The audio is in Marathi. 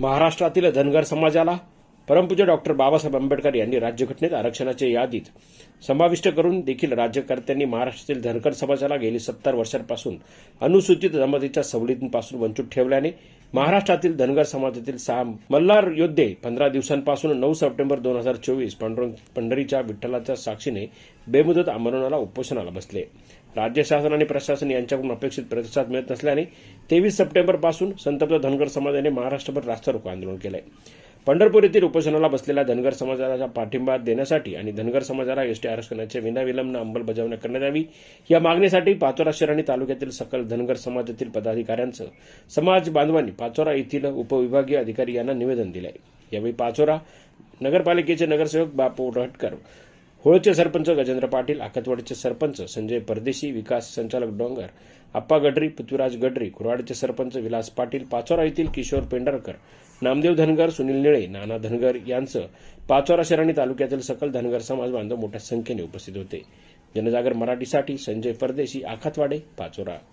महाराष्ट्रातील धनगर समाजाला परमपूज्य डॉक्टर बाबासाहेब आंबेडकर यांनी राज्यघटनेत आरक्षणाच्या यादीत समाविष्ट करून देखील राज्यकर्त्यांनी महाराष्ट्रातील धनगर समाजाला गेली सत्तर वर्षांपासून अनुसूचित जमातीच्या सवलतींपासून वंचित ठेवल्याने महाराष्ट्रातील धनगर समाजातील सहा मल्हार योद्धे पंधरा दिवसांपासून नऊ सप्टेंबर दोन हजार चोवीस पंढरीच्या विठ्ठलाच्या साक्षीने बेमुदत आंदोलनाला उपोषणाला बसले. राज्य शासन आणि प्रशासन यांच्याकडून अपेक्षित प्रतिसाद मिळत नसल्याने तेवीस सप्टेंबरपासून संतप्त धनगर समाजाने महाराष्ट्रभर रास्ता रोको आंदोलन आहे पंढरपूर येथील उपोषणाला बसलेल्या धनगर समाजाला पाठिंबा देण्यासाठी आणि धनगर समाजाला एसटी आरक्षणाच्या विनाविलंब अंमलबजावणी करण्यात यावी या मागणीसाठी पाचोरा शहर आणि तालुक्यातील सकल धनगर समाजातील पदाधिकाऱ्यांचं समाज बांधवांनी पाचोरा येथील उपविभागीय अधिकारी यांना निवेदन दिलंय. यावेळी पाचोरा नगरपालिकेचे नगरसेवक बापू रटकर होळचे सरपंच गजेंद्र पाटील आखतवाडीचे सरपंच संजय परदेशी विकास संचालक डोंगर आप्पा गडरी पृथ्वीराज गडरी कुराडचे सरपंच विलास पाटील पाचोरा येथील किशोर पेंढरकर नामदेव धनगर सुनील निळे नाना धनगर यांचं पाचोरा शहर आणि तालुक्यातील सकल धनगर समाज बांधव मोठ्या संख्येने उपस्थित होते. जनजागर मराठीसाठी संजय परदेशी आखातवाडे पाचोरा.